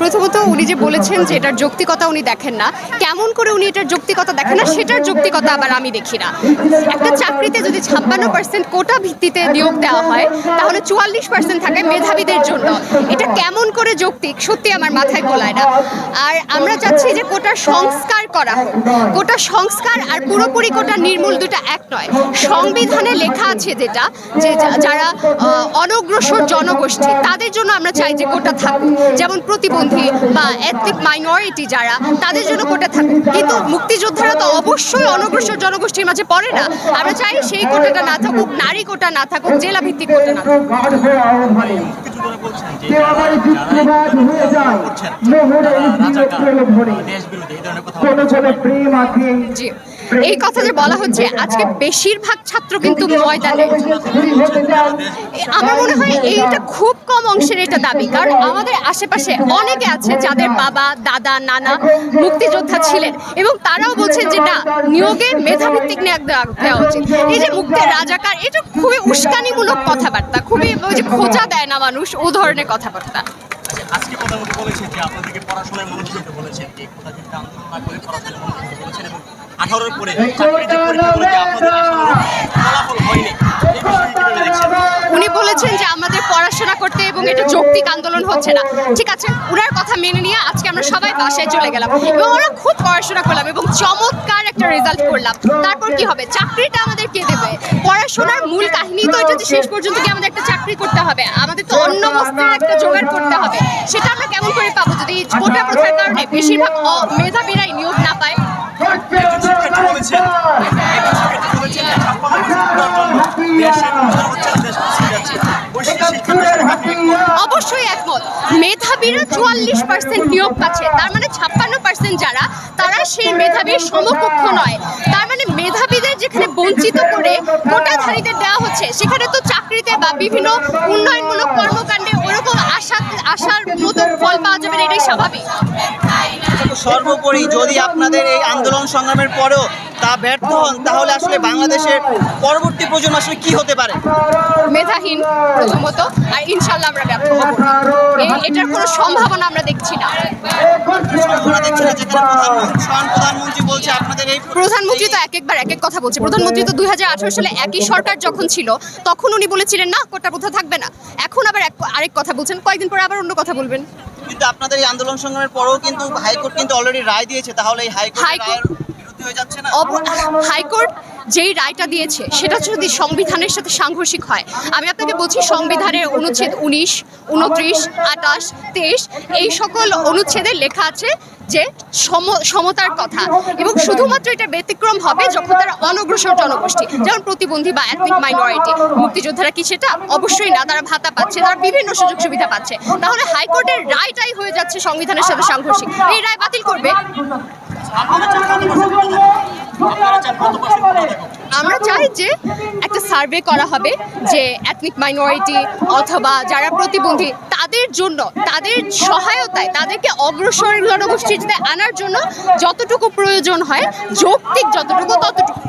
প্রথমত উনি যে বলেছেন যে এটার যৌক্তিকতা উনি দেখেন না। কেমন করে উনি এটার যৌক্তিকতা দেখেন না, সেটার যৌক্তিকতা আবার আমি দেখি না। একটা চাকরিতে যদি ছাপ্পান্ন পার্সেন্ট কোটা ভিত্তিতে নিয়োগ দেওয়া হয়, তাহলে চুয়াল্লিশ পার্সেন্ট থাকে মেধাবীদের জন্য। এটা কেমন করে যৌক্তিক? সত্যি আমার মাথায় গোলায় না। আর আমরা চাচ্ছি যে কোটার সংস্কার করা হোক। কোটা সংস্কার আর পুরোপুরি কোটা নির্মূল দুটা এক নয়। সংবিধানে লেখা আছে যেটা, যে যারা অনগ্রসর জনগোষ্ঠী, তাদের জন্য আমরা চাই যে কোটা থাকুক। যেমন প্রতিবন্ধী বা এথনিক মাইনরিটি যারা তাদের জন্য কোটা থাকুক। কিন্তু মুক্তিযোদ্ধারা তো অবশ্যই অনগ্রসর জনগোষ্ঠীর মাঝে পড়ে না। আমরা চাই সেই কোটাটা না থাকুক নারী কোটা না থাকুক জেলা ভিত্তিক কোটা না থাকুক। হয়ে জি। এই কথা যে বলা হচ্ছে আজকে বেশিরভাগ ছাত্র কিন্তু ময়দানে। আমার মনে হয় এইটা খুব কম অংশের এটা দাবি কারণ আমাদের আশেপাশে অনেকে আছে যাদের বাবা দাদা নানা মুক্তিযোদ্ধা ছিলেন এবং তারাও বলছেন যে না নিয়োগে মেধাভিত্তিক নিয়োগ দেওয়া উচিত। এই যে মুক্তির রাজাকার এটা খুবই উস্কানিমূলক কথাবার্তা খুবই ওই যে খোঁজা দেয় না মানুষ ও ধরনের কথাবার্তা। আচ্ছা, আজকে প্রধানমন্ত্রী বলেছেন যে আপনাদেরকে পড়াশোনায় মনোযোগ বলেছেন এই কোটা যুদ্ধে আন্দোলন না করে পড়াশোনায় মনোযোগ বলেছেন এবং আঠারোর পরে চাকরির যে পরীক্ষাগুলো আপনাদের আশানুরূপ ফলাফল হয়নি। এই বিষয়ে কীভাবে দেখছেন উনি বলেছেন যে আমাদের পড়াশোনা করতে এবং এটা যৌক্তিক আন্দোলন হচ্ছে না। ঠিক আছে ওনার কথা মেনে নিয়ে আজকে আমরা সবাই বাসায় চলে গেলাম। এবং আমরা খুব পড়াশোনা করলাম এবং চমৎকার একটা রেজাল্ট করলাম। তারপর কি হবে? চাকরিটা আমাদের কে দেবে? পড়াশোনার মূল কাহিনী তো এটা যে শেষ পর্যন্ত কি আমাদের একটা চাকরি করতে হবে। আমাদের তো অন্য বস্ত্রের একটা জোগাড় করতে হবে। সেটা আমরা কেমন করে পাবো? যদি কোটা প্রথার কারণে বেশিরভাগ অ- মেধাবীরাই নিয়োগ না পায় একমত মেধাবীরা চুয়াল্লিশ পার্সেন্ট নিয়োগ পাচ্ছে। তার মানে ছাপ্পান্ন পার্সেন্ট যারা, তারা সেই মেধাবীর সমকক্ষ নয়। তার মানে মেধাবীদের যেখানে বঞ্চিত করে কোটাধারীদের দেওয়া হচ্ছে, সেখানে তো চাকরিতে বা বিভিন্ন উন্নয়নমূলক কর্মকাণ্ডে ওরকম আশা আশার মতো ফল পাওয়া যাবে এটাই স্বাভাবিক। সর্বোপরি যদি আপনাদের এই আন্দোলন সংগ্রামের পরেও তা ব্যর্থ হন তাহলে আসলে বাংলাদেশের পরবর্তী প্রজন্ম আসলে কি হতে পারে? মেধাহীন প্রথমত আর ইনশাল্লাহ আমরা ব্যর্থ হব। এটার কোনো সম্ভাবনা আমরা দেখছি না। প্রধানমন্ত্রী বলছে আপনাদের এই প্রধানমন্ত্রী তো এক একবার এক এক কথা বলছে। প্রধানমন্ত্রী তো দুই হাজার আঠারো সালে একই সরকার যখন ছিল তখন উনি বলেছিলেন না কোটা প্রথা থাকবে না। এখন আবার আরেক কথা বলছেন। কয়েকদিন পরে আবার অন্য কথা বলবেন। কিন্তু আপনাদের এই আন্দোলন সংগ্রামের পরেও কিন্তু হাইকোর্ট কিন্তু অলরেডি রায় দিয়েছে তাহলে এই হাইকোর্ট হাইকোর্ট- যেই রায়টা দিয়েছে সেটা যদি সংবিধানের সাথে সাংঘর্ষিক হয়। আমি আপনাকে বলছি সংবিধানের অনুচ্ছেদ উনিশ উনত্রিশ আটাশ তেইশ এই সকল অনুচ্ছেদে লেখা আছে যে সম- সমতার কথা। এবং শুধুমাত্র এটা ব্যতিক্রম হবে যখন তারা অনগ্রসর জনগোষ্ঠী, যেমন প্রতিবন্ধী বা এথনিক মাইনরিটি মুক্তিযোদ্ধারা কি সেটা? অবশ্যই না, তারা ভাতা পাচ্ছে, তারা বিভিন্ন সুযোগ সুবিধা পাচ্ছে। তাহলে হাইকোর্টের রায়টাই হয়ে যাচ্ছে সংবিধানের সাথে সাংঘর্ষিক। এই রায় বাতিল করবে? আমরা চাই যে একটা সার্ভে করা হবে যে অ্যাথনিক মাইনরিটি অথবা যারা প্রতিবন্ধী, তাদের জন্য, তাদের সহায়তায়, তাদেরকে অগ্রসর জনগোষ্ঠীতে আনার জন্য যতটুকু প্রয়োজন হয়, যৌক্তিক যতটুকু ততটুকু।